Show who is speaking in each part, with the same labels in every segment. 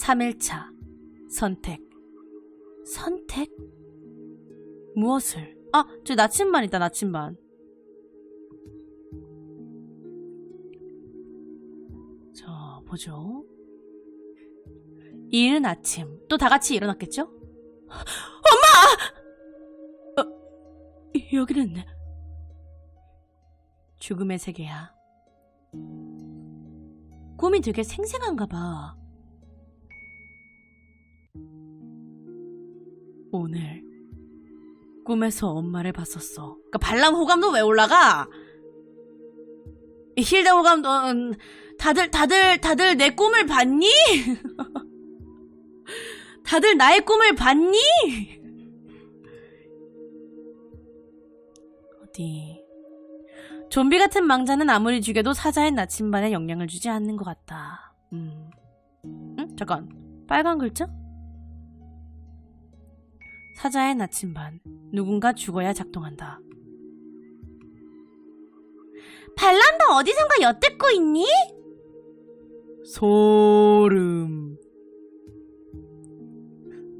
Speaker 1: 3일차 선택 선택? 무엇을? 아, 저 나침반 있다, 나침반. 자, 보죠. 이른 아침. 또 다 같이 일어났겠죠? 엄마! 어, 여기는 죽음의 세계야. 꿈이 되게 생생한가 봐. 오늘 꿈에서 엄마를 봤었어. 그러니까 발람 호감도 왜 올라가? 힐다 호감도 음, 다들 다들 다들 내 꿈을 봤니? 다들 나의 꿈을 봤니? 어디 좀비 같은 망자는 아무리 죽여도 사자의 나침반에 영향을 주지 않는 것 같다. 음. 응? 잠깐. 빨간 글자? 사자의 나침반. 누군가 죽어야 작동한다. 발람도 어디선가 엿듣고 있니? 소름.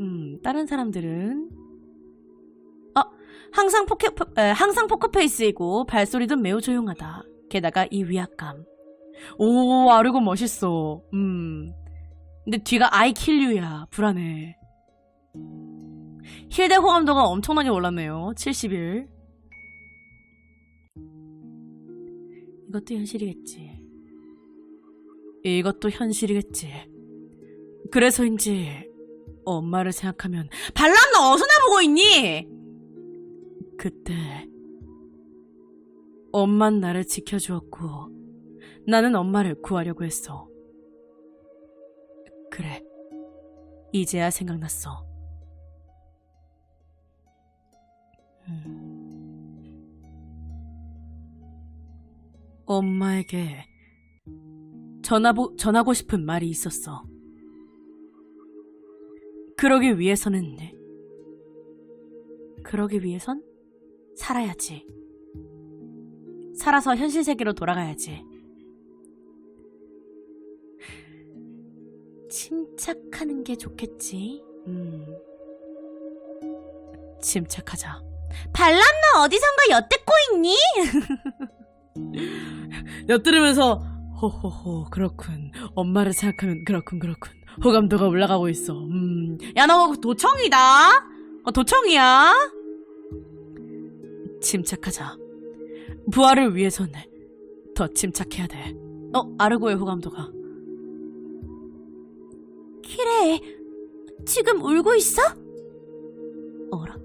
Speaker 1: 음, 다른 사람들은 어, 항상 포켓 에, 항상 포커페이스이고 발소리도 매우 조용하다. 게다가 이 위압감. 오, 아르고 멋있어. 음. 근데 뒤가 kill you야. 불안해. 힐대 호감도가 엄청나게 올랐네요. 71. 이것도 현실이겠지. 이것도 현실이겠지. 그래서인지 엄마를 생각하면 발람 너 어디서 나보고 있니? 그때 엄만 나를 지켜주었고 나는 엄마를 구하려고 했어. 그래. 이제야 생각났어. 엄마에게 전하고, 전하고 싶은 말이 있었어. 그러기 위해서는, 그러기 위해선 살아야지. 살아서 현실 세계로 돌아가야지. 침착하는 게 좋겠지. 음. 침착하자. 발람 너 어디선가 엿듣고 있니? 엿들으면서 호호호 그렇군. 엄마를 생각하면 그렇군 그렇군. 호감도가 올라가고 있어. 음. 야너 도청이다? 어, 도청이야? 침착하자. 부활을 위해서는 더 침착해야 돼. 어? 아르고의 호감도가. 키레 지금 울고 있어? 어라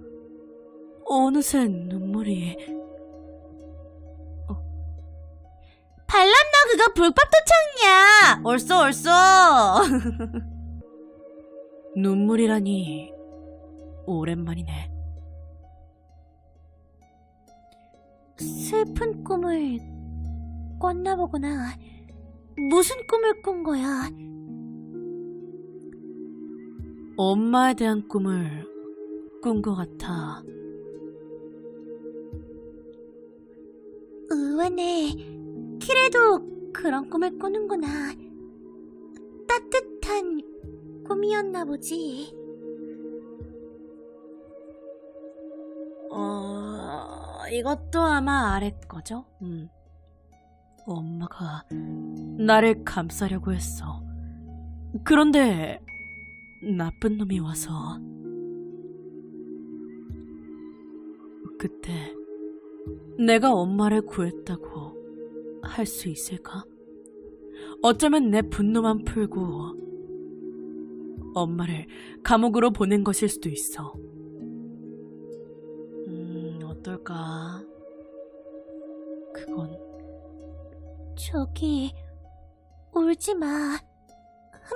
Speaker 1: 어느새 눈물이. 발람 너 그거 불법 도청이야. 옳소 옳소 눈물이라니 오랜만이네. 슬픈 꿈을 꿨나 보구나. 무슨 꿈을 꾼 거야? 엄마에 대한 꿈을 꾼 것 같아 의외네 키레도 그런 꿈을 꾸는구나. 따뜻한 꿈이었나 보지. 어, 이것도 아마 아래 거죠? 음. 엄마가 나를 감싸려고 했어. 그런데 나쁜 놈이 와서 그때 내가 엄마를 구했다고 할 수 있을까? 어쩌면 내 분노만 풀고 엄마를 감옥으로 보낸 것일 수도 있어. 음, 어떨까? 그건 저기 울지 마.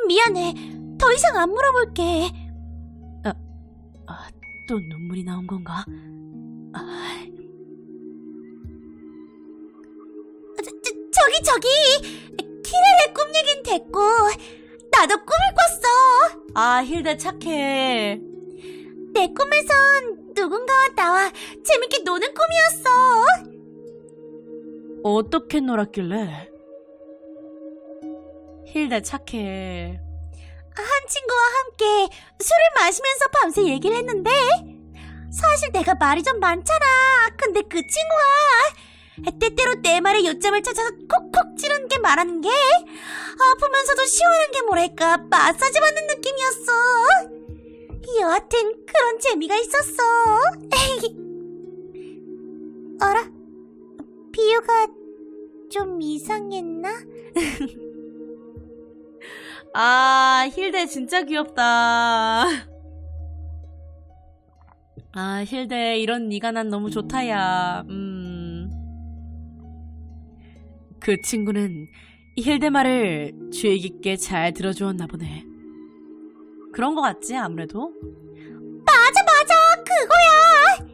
Speaker 1: 미안해. 더 이상 안 물어볼게. 아, 아, 또 눈물이 나온 건가? 아, 저기 저기. 키레의 꿈 얘긴 됐고 나도 꿈을 꿨어. 아 힐다 착해. 내 꿈에선 누군가와 나와 재밌게 노는 꿈이었어. 어떻게 놀았길래? 힐다 착해.
Speaker 2: 한 친구와 함께 술을 마시면서 밤새 얘기를 했는데 사실 내가 말이 좀 많잖아. 근데 그 친구가 때때로 내 말에 요점을 찾아서 콕콕 찌르는 게 말하는 게 아프면서도 시원한 게 뭐랄까 마사지 받는 느낌이었어. 여하튼 그런 재미가 있었어. 어라? 비유가 좀 이상했나?
Speaker 1: 아, 힐데 진짜 귀엽다. 아, 힐데 이런 니가 난 너무 좋다야. 음. 그 친구는 힐데 말을 주의 깊게 잘 들어주었나 보네. 그런 거 같지, 아무래도?
Speaker 2: 맞아 맞아 그거야.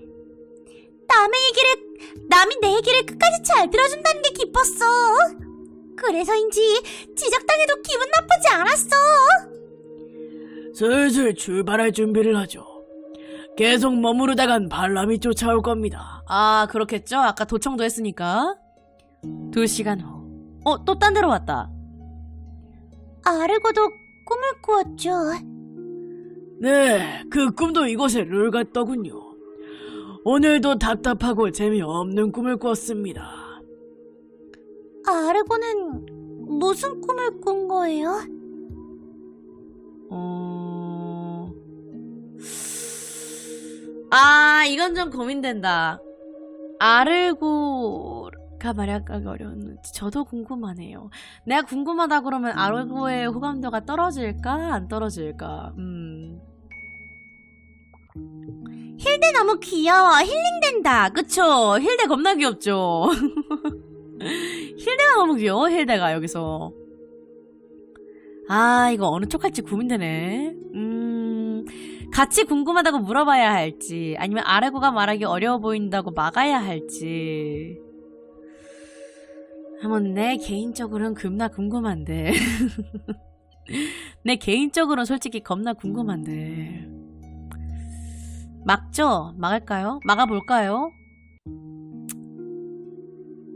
Speaker 2: 남의 얘기를 남이 내 얘기를 끝까지 잘 들어준다는 게 기뻤어. 그래서인지 지적당해도 기분 나쁘지 않았어.
Speaker 3: 슬슬 출발할 준비를 하죠. 계속 머무르다간 바람이 쫓아올 겁니다.
Speaker 1: 아, 그렇겠죠? 아까 도청도 했으니까. 두 시간 후. 어, 또 딴 데로 왔다.
Speaker 2: 아르고도 꿈을 꾸었죠.
Speaker 3: 네, 그 꿈도 이곳에 룰 같더군요. 오늘도 답답하고 재미없는 꿈을 꿨습니다.
Speaker 2: 아르고는 무슨 꿈을 꾼 거예요?
Speaker 1: 어... 아, 이건 좀 고민된다. 아르고 가 말약하기 어려웠는지 저도 궁금하네요. 내가 궁금하다 그러면 아르고의 호감도가 떨어질까? 안 떨어질까? 음.
Speaker 2: 힐데 너무 귀여워. 힐링된다.
Speaker 1: 그쵸? 힐데 겁나 귀엽죠? 힐데가 너무 귀여워, 힐데가 여기서. 아, 이거 어느 쪽 할지 고민되네. 음, 같이 궁금하다고 물어봐야 할지, 아니면 아레고가 말하기 어려워 보인다고 막아야 할지. 한번 내 개인적으로는 겁나 궁금한데. 내 개인적으로는 솔직히 겁나 궁금한데. 막죠? 막을까요? 막아볼까요?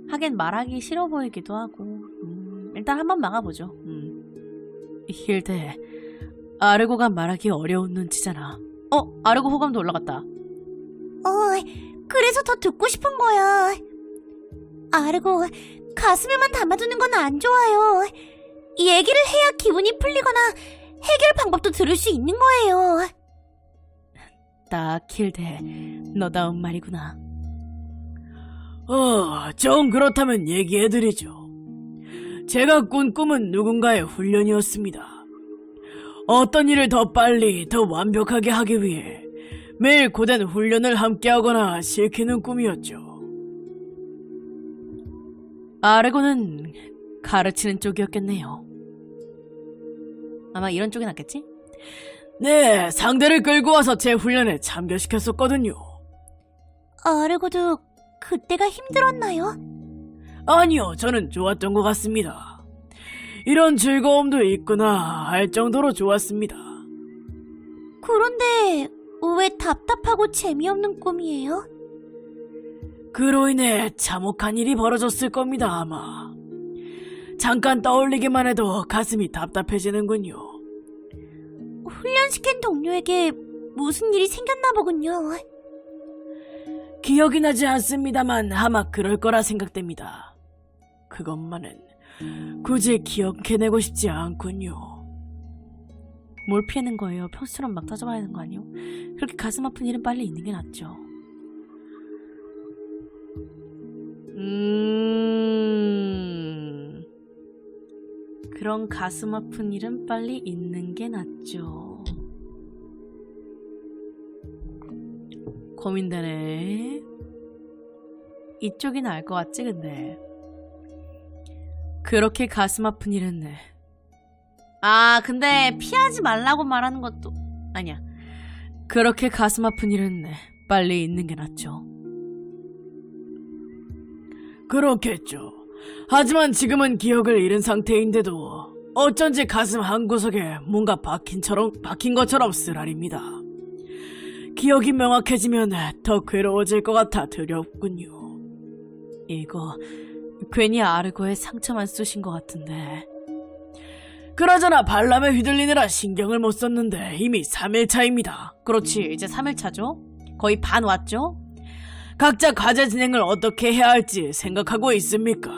Speaker 1: 하긴 말하기 싫어 보이기도 하고 음, 일단 한번 막아보죠 음. 힐데 아르고가 말하기 어려운 눈치잖아 어? 아르고 호감도 올라갔다
Speaker 2: 어, 그래서 더 듣고 싶은 거야. 아르고, 가슴에만 담아두는 건 안 좋아요. 얘기를 해야 기분이 풀리거나 해결 방법도 들을 수 있는 거예요.
Speaker 1: 딱 힐데 너다운 말이구나
Speaker 3: 어, 좀 그렇다면 얘기해드리죠. 제가 꾼 꿈은 누군가의 훈련이었습니다. 어떤 일을 더 빨리, 더 완벽하게 하기 위해 매일 고된 훈련을 함께하거나 시키는 꿈이었죠.
Speaker 1: 아르고는 가르치는 쪽이었겠네요 아마 이런 쪽이 낫겠지?
Speaker 3: 네, 상대를 끌고 와서 제 훈련에 참여시켰었거든요.
Speaker 2: 아르고도 그때가 힘들었나요?
Speaker 3: 아니요, 저는 좋았던 것 같습니다. 이런 즐거움도 있구나 할 정도로 좋았습니다.
Speaker 2: 그런데 왜 답답하고 재미없는 꿈이에요?
Speaker 3: 그로 인해 참혹한 일이 벌어졌을 겁니다, 아마. 잠깐 떠올리기만 해도 가슴이 답답해지는군요.
Speaker 2: 훈련시킨 동료에게 무슨 일이 생겼나 보군요.
Speaker 3: 기억이 나지 않습니다만 아마 그럴 거라 생각됩니다. 그것만은 굳이 기억해내고 싶지 않군요.
Speaker 1: 뭘 피하는 거예요? 평소처럼 막 따져봐야 하는 거 아니에요? 그렇게 가슴 아픈 일은 빨리 있는 게 낫죠. 음. 그런 가슴 아픈 일은 빨리 있는 게 낫죠. 고민되네. 이쪽이 나을 것 같지, 근데. 그렇게 가슴 아픈 일은 네. 아, 근데 피하지 말라고 말하는 것도 아니야. 그렇게 가슴 아픈 일은 네, 빨리 있는 게 낫죠.
Speaker 3: 그렇겠죠. 하지만 지금은 기억을 잃은 상태인데도 어쩐지 가슴 한구석에 뭔가 박힌처럼, 박힌 것처럼 쓰라립니다. 기억이 명확해지면 더 괴로워질 것 같아 두렵군요.
Speaker 1: 이거 괜히 아르고에 상처만 쑤신 것 같은데.
Speaker 3: 그러잖아 발람에 휘둘리느라 신경을 못 썼는데 이미 3일 차입니다.
Speaker 1: 그렇지, 이제 3일차죠? 거의 반 왔죠?
Speaker 3: 각자 과제 진행을 어떻게 해야 할지 생각하고 있습니까?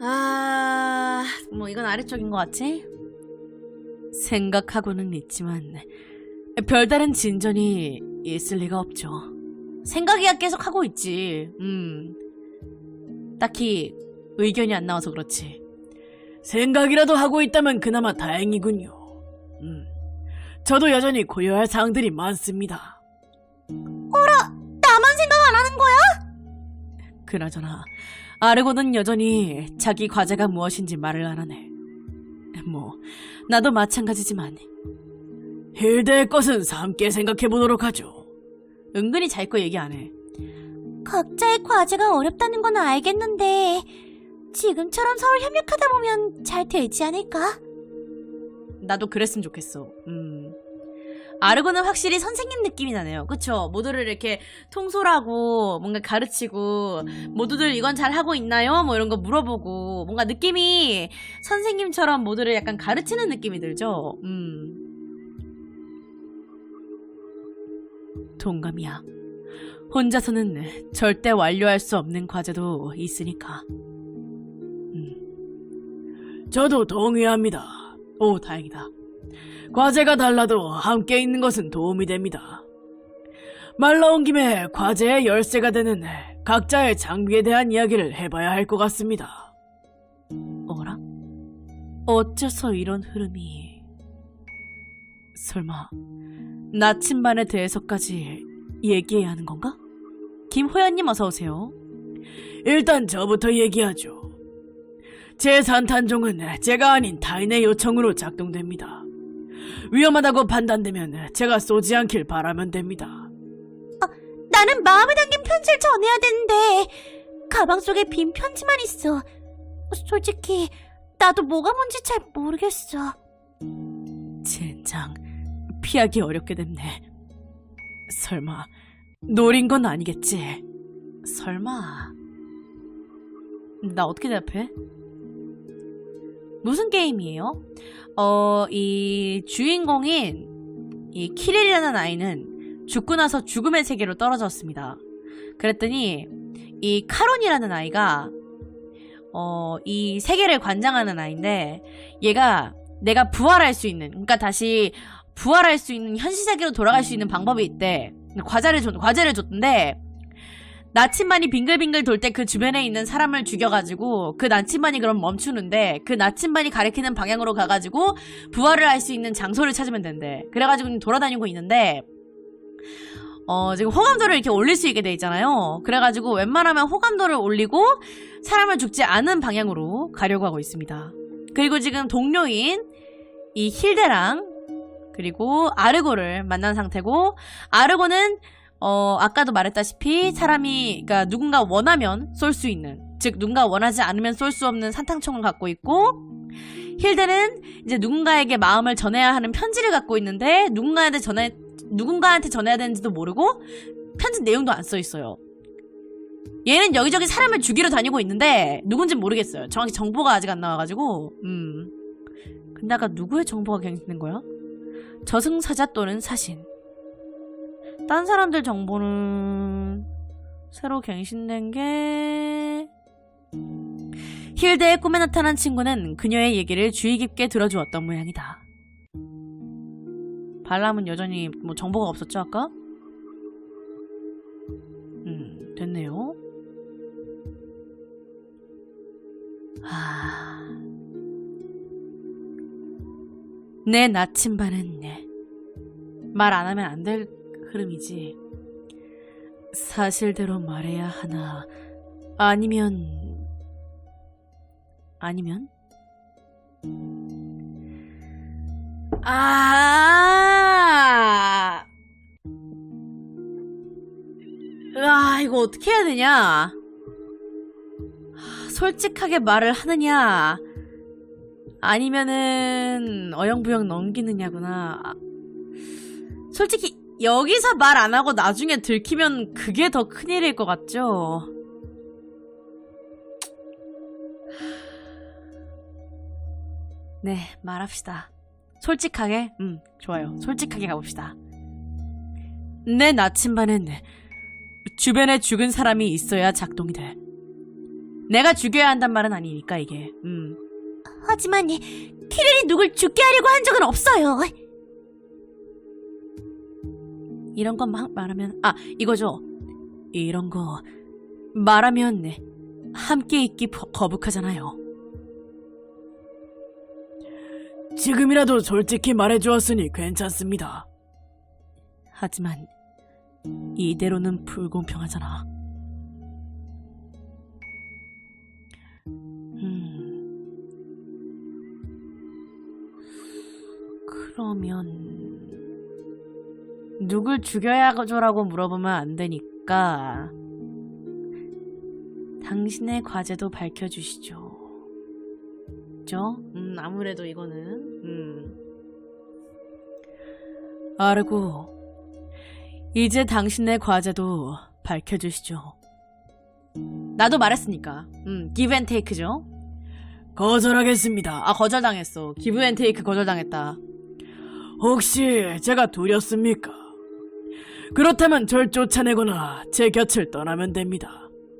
Speaker 1: 아, 뭐 이건 아래쪽인 것 같지? 생각하고는 있지만 별다른 진전이 있을 리가 없죠. 생각이야 계속 하고 있지. 음. 딱히 의견이 안 나와서 그렇지.
Speaker 3: 생각이라도 하고 있다면 그나마 다행이군요. 음, 저도 여전히 고려할 사항들이 많습니다.
Speaker 2: 나만 생각 안 하는 거야?
Speaker 1: 그나저나 아르고는 여전히 자기 과제가 무엇인지 말을 안 하네. 뭐 나도 마찬가지지만
Speaker 3: 힐드의 것은 함께 생각해 보도록 하죠.
Speaker 1: 은근히 자기 거 얘기 안 해.
Speaker 2: 각자의 과제가 어렵다는 건 알겠는데 지금처럼 서로 협력하다 보면 잘 되지 않을까?
Speaker 1: 나도 그랬으면 좋겠어. 음. 아르고는 확실히 선생님 느낌이 나네요. 그쵸? 모두를 이렇게 통솔하고, 뭔가 가르치고, 모두들 이건 잘 하고 있나요? 뭐 이런 거 물어보고, 뭔가 느낌이 선생님처럼 모두를 약간 가르치는 느낌이 들죠? 음. 동감이야. 혼자서는 절대 완료할 수 없는 과제도 있으니까.
Speaker 3: 저도 동의합니다.
Speaker 1: 오, 다행이다.
Speaker 3: 과제가 달라도 함께 있는 것은 도움이 됩니다. 말 나온 김에 과제의 열쇠가 되는 각자의 장비에 대한 이야기를 해봐야 할 것 같습니다.
Speaker 1: 어라? 어째서 이런 흐름이... 설마 나침반에 대해서까지 얘기해야 하는 건가? 김호연님 어서 오세요.
Speaker 3: 일단 저부터 얘기하죠. 제 산탄종은 제가 아닌 타인의 요청으로 작동됩니다. 위험하다고 판단되면 제가 쏘지 않길 바라면 됩니다.
Speaker 2: 나는 마음에 담긴 편지를 전해야 되는데 가방 속에 빈 편지만 있어. 솔직히 나도 뭐가 뭔지 잘 모르겠어.
Speaker 1: 젠장, 피하기 어렵게 됐네. 설마 노린 건 아니겠지? 설마... 나 어떻게 대답해? 무슨 게임이에요? 어, 이 주인공인 이 키릴이라는 아이는 죽고 나서 죽음의 세계로 떨어졌습니다. 그랬더니 이 카론이라는 아이가 어, 이 세계를 관장하는 아이인데 얘가 내가 부활할 수 있는 그러니까 다시 부활할 수 있는 현실 세계로 돌아갈 수 있는 방법이 있대. 과자를 줬, 과제를 줬는데 나침반이 빙글빙글 돌 때 그 주변에 있는 사람을 죽여가지고 그 나침반이 그럼 멈추는데 그 나침반이 가리키는 방향으로 가가지고 부활을 할 수 있는 장소를 찾으면 된대. 그래가지고 돌아다니고 있는데 어, 지금 호감도를 이렇게 올릴 수 있게 돼 있잖아요. 그래가지고 웬만하면 호감도를 올리고 사람을 죽지 않은 방향으로 가려고 하고 있습니다. 그리고 지금 동료인 이 힐데랑 그리고 아르고를 만난 상태고 아르고는 어 아까도 말했다시피 사람이 그러니까 누군가 원하면 쏠 수 있는 즉 누군가 원하지 않으면 쏠 수 없는 산탕총을 갖고 있고 힐데는 이제 누군가에게 마음을 전해야 하는 편지를 갖고 있는데 누군가한테 전해 누군가한테 전해야 되는지도 모르고 편지 내용도 안 써 있어요. 얘는 여기저기 사람을 죽이러 다니고 있는데 누군지 모르겠어요. 정확히 정보가 아직 안 나와가지고 음. 근데 아까 누구의 정보가 갱신된 거야? 저승사자 또는 사신. 딴 사람들 정보는 새로 갱신된 게 힐드의 꿈에 나타난 친구는 그녀의 얘기를 주의 깊게 들어주었던 모양이다. 발람은 여전히 뭐 정보가 없었죠 아까? 음 됐네요. 아... 내 나침반은 말안 하면 안 될 흐름이지. 사실대로 말해야 하나, 아니면, 아니면? 아, 아, 이거 어떻게 해야 되냐? 솔직하게 말을 하느냐? 아니면은 어영부영 넘기느냐구나. 아, 솔직히 여기서 말 안 하고 나중에 들키면 그게 더 큰일일 것 같죠? 네, 말합시다. 솔직하게, 음, 좋아요. 솔직하게 가봅시다. 내 나침반은 주변에 죽은 사람이 있어야 작동이 돼. 내가 죽여야 한단 말은 아니니까, 이게. 음.
Speaker 2: 하지만 키렐이 누굴 죽게 하려고 한 적은 없어요.
Speaker 1: 이런 거 막 말하면, 아, 이거죠. 이런 거 말하면 함께 있기 거- 거북하잖아요.
Speaker 3: 지금이라도 솔직히 말해주었으니 괜찮습니다.
Speaker 1: 하지만 이대로는 불공평하잖아. 음. 그러면 누굴 죽여야 하죠라고 물어보면 안 되니까 당신의 과제도 밝혀주시죠. 그죠? 음, 아무래도 이거는 음. 아르고 이제 당신의 과제도 밝혀주시죠. 나도 말했으니까. 음, give and take죠.
Speaker 3: 거절하겠습니다.
Speaker 1: 아, 거절당했어. give and take 거절당했다.
Speaker 3: 혹시 제가 두렵습니까? 그렇다면 절 쫓아내거나 제 곁을 떠나면 됩니다.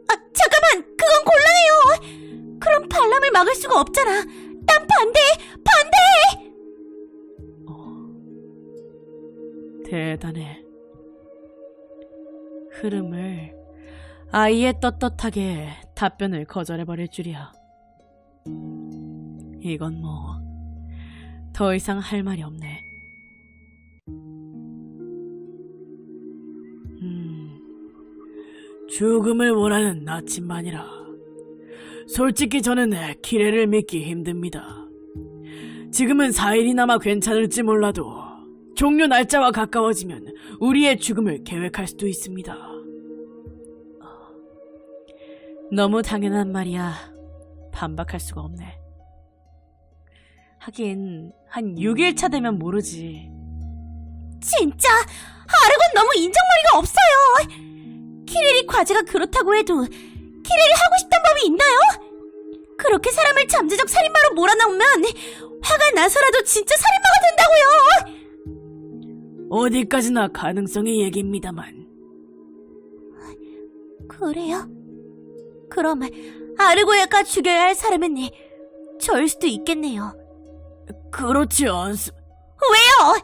Speaker 2: 아, 잠깐만! 그건 곤란해요! 그럼 반람을 막을 수가 없잖아! 난 반대! 반대!
Speaker 1: 대단해. 흐름을 아예 떳떳하게 답변을 거절해버릴 줄이야. 이건 뭐, 더 이상 할 말이 없네.
Speaker 3: 죽음을 원하는 나침반이라. 솔직히 저는 키레를 믿기 힘듭니다. 지금은 4일이나마 괜찮을지 몰라도 종료 날짜와 가까워지면 우리의 죽음을 계획할 수도 있습니다.
Speaker 1: 너무 당연한 말이야. 반박할 수가 없네. 하긴, 한 6일차 되면 모르지.
Speaker 2: 진짜! 아르곤 너무 인정머리가 없어요! 키렐이 과제가 그렇다고 해도 키렐이 하고 싶단 법이 있나요? 그렇게 사람을 잠재적 살인마로 몰아넣으면 화가 나서라도 진짜 살인마가 된다고요!
Speaker 3: 어디까지나 가능성의 얘기입니다만.
Speaker 2: 그래요? 그럼 아르고야가 죽여야 할 사람은 저일 수도 있겠네요.
Speaker 3: 그렇지 않습.
Speaker 2: 왜요?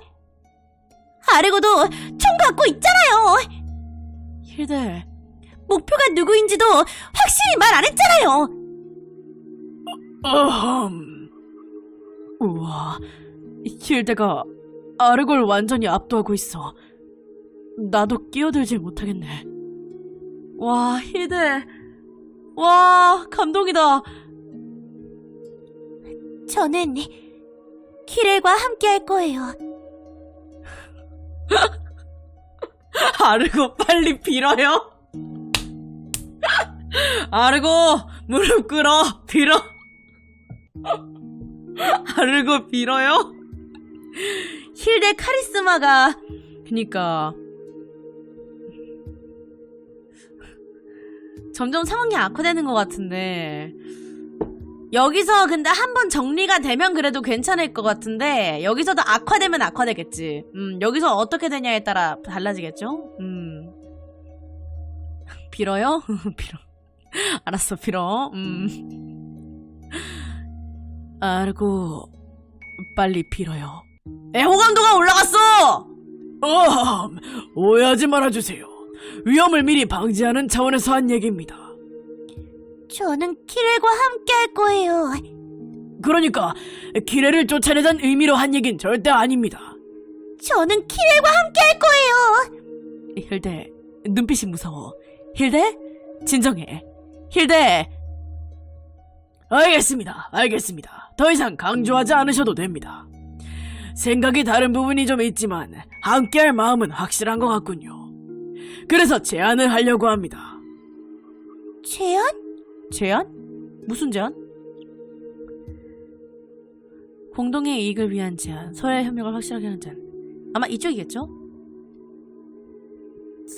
Speaker 2: 아르고도 총 갖고 있잖아요!
Speaker 1: 힐데,
Speaker 2: 목표가 누구인지도 확실히 말 안 했잖아요!
Speaker 3: 어흠.
Speaker 1: 우와, 힐데가 아르골 완전히 압도하고 있어. 나도 끼어들질 못하겠네. 와, 힐데. 와, 감동이다.
Speaker 2: 저는 키렐과 함께 할 거예요.
Speaker 1: 아르고 빨리 빌어요. 아르고 무릎 꿇어 빌어. 아르고 빌어요. 힐대 카리스마가 그니까 점점 상황이 악화되는 것 같은데 여기서 근데 한 번 정리가 되면 그래도 괜찮을 것 같은데 여기서도 악화되면 악화되겠지. 음 여기서 어떻게 되냐에 따라 달라지겠죠. 음 빌어요? 빌어. 알았어 빌어. 음 알고 빨리 빌어요. 에 호감도가 올라갔어.
Speaker 3: 어흠. 오해하지 말아주세요. 위험을 미리 방지하는 차원에서 한 얘기입니다.
Speaker 2: 저는 키렐과 함께 할 거예요.
Speaker 3: 그러니까 키레를 쫓아내자는 의미로 한 얘긴 절대 아닙니다.
Speaker 2: 저는 키렐과 함께 할 거예요.
Speaker 1: 힐대 눈빛이 무서워. 힐대 진정해. 힐대
Speaker 3: 알겠습니다. 알겠습니다. 더 이상 강조하지 않으셔도 됩니다. 생각이 다른 부분이 좀 있지만 함께할 마음은 확실한 것 같군요. 그래서 제안을 하려고 합니다.
Speaker 2: 제안?
Speaker 1: 제안? 무슨 제안? 공동의 이익을 위한 제안, 서로의 협력을 확실하게 하는 제안. 아마 이쪽이겠죠?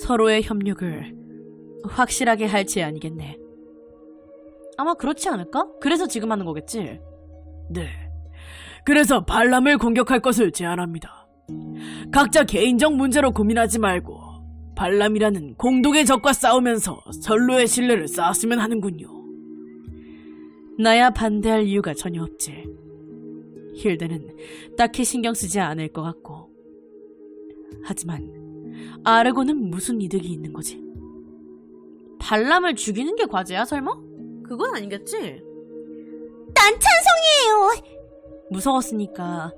Speaker 1: 서로의 협력을 확실하게 할 제안이겠네. 아마 그렇지 않을까? 그래서 지금 하는 거겠지?
Speaker 3: 네. 그래서 발람을 공격할 것을 제안합니다. 각자 개인적 문제로 고민하지 말고 발람이라는 공동의 적과 싸우면서 선로의 신뢰를 쌓았으면 하는군요.
Speaker 1: 나야 반대할 이유가 전혀 없지. 힐드는 딱히 신경 쓰지 않을 것 같고. 하지만 아르고는 무슨 이득이 있는 거지? 발람을 죽이는 게 과제야, 설마? 그건 아니겠지?
Speaker 2: 난 찬성이에요.
Speaker 1: 무서웠으니까.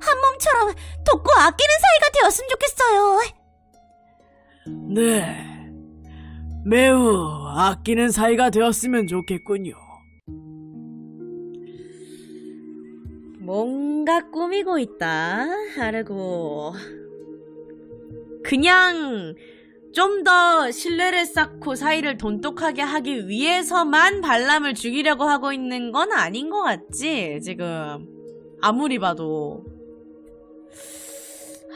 Speaker 2: 한 몸처럼 돕고 아끼는 사이가 되었으면 좋겠어요.
Speaker 3: 네. 매우 아끼는 사이가 되었으면 좋겠군요.
Speaker 1: 뭔가 꾸미고 있다, 아르고. 그냥 좀 더 신뢰를 쌓고 사이를 돈독하게 하기 위해서만 발람을 죽이려고 하고 있는 건 아닌 것 같지, 지금. 아무리 봐도.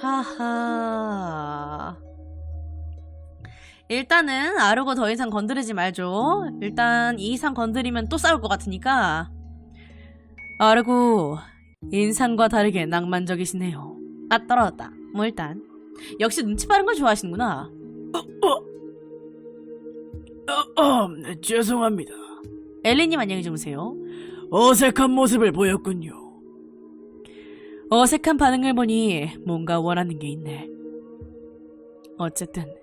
Speaker 1: 하하. 일단은 아르고 더 이상 건드리지 말죠. 일단 이 이상 건드리면 또 싸울 것 같으니까. 아르고 인상과 다르게 낭만적이시네요. 아 떨어졌다. 뭐 일단 역시 눈치 빠른 걸 좋아하시는구나.
Speaker 3: 어, 어, 죄송합니다.
Speaker 1: 엘리님 안녕히 주무세요.
Speaker 3: 어색한 모습을 보였군요.
Speaker 1: 어색한 반응을 보니 뭔가 원하는 게 있네. 어쨌든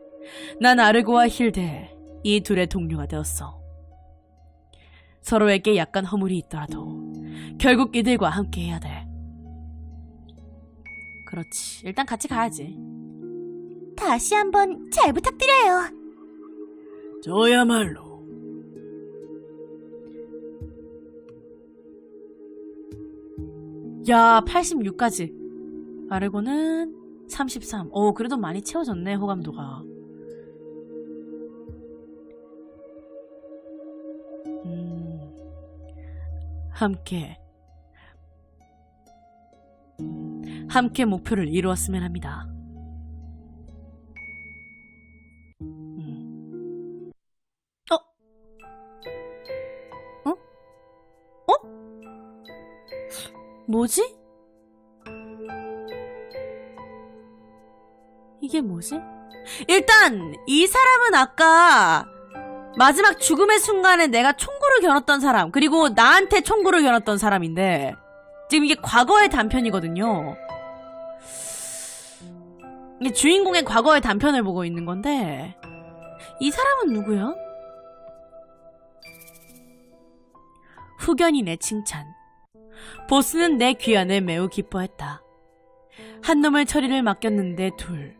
Speaker 1: 난 아르고와 힐데 이 둘의 동료가 되었어. 서로에게 약간 허물이 있더라도 결국 이들과 함께 해야 돼. 그렇지. 일단 같이 가야지.
Speaker 2: 다시 한번 잘 부탁드려요.
Speaker 3: 저야말로
Speaker 1: 야, 86까지. 아르고는 33. 오, 그래도 많이 채워졌네, 호감도가. 함께. 함께 목표를 이루었으면 합니다. 음. 어? 어? 어? 뭐지? 이게 뭐지? 일단 이 사람은 아까 마지막 죽음의 순간에 내가 총 구를 겨눴던 사람 그리고 나한테 총구를 겨눴던 사람인데 지금 이게 과거의 단편이거든요. 이게 주인공의 과거의 단편을 보고 있는 건데 이 사람은 누구야? 후견인의 칭찬. 보스는 내 귀환을 매우 기뻐했다. 한 놈을 처리를 맡겼는데 둘.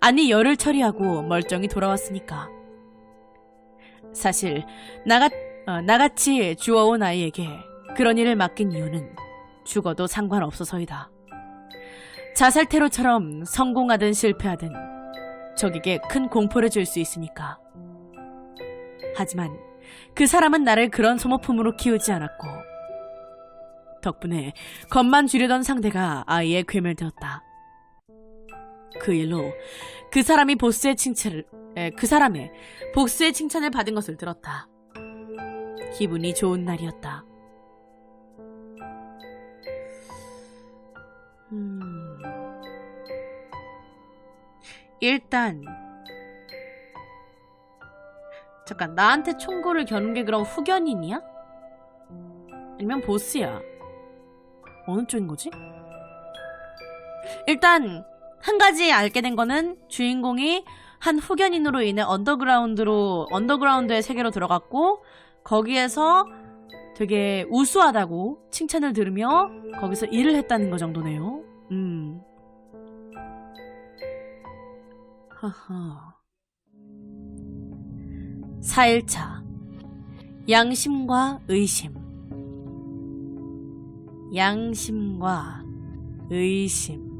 Speaker 1: 아니 열을 처리하고 멀쩡히 돌아왔으니까. 사실 나가 어, 나같이 주워온 아이에게 그런 일을 맡긴 이유는 죽어도 상관없어서이다. 자살 테러처럼 성공하든 실패하든 적에게 큰 공포를 줄 수 있으니까. 하지만 그 사람은 나를 그런 소모품으로 키우지 않았고 덕분에 겁만 주려던 상대가 아이의 괴멸되었다. 그 일로 그 사람이 보스의 칭찬을 에, 그 사람의 보스의 칭찬을 받은 것을 들었다. 기분이 좋은 날이었다. 음. 일단 잠깐 나한테 총구를 겨눈 게 그럼 후견인이야? 아니면 보스야? 어느 쪽인 거지? 일단 한 가지 알게 된 거는 주인공이 한 후견인으로 인해 언더그라운드로 언더그라운드의 세계로 들어갔고 거기에서 되게 우수하다고 칭찬을 들으며 거기서 일을 했다는 거 정도네요. 음. 하하. 4일차. 양심과 의심. 양심과 의심.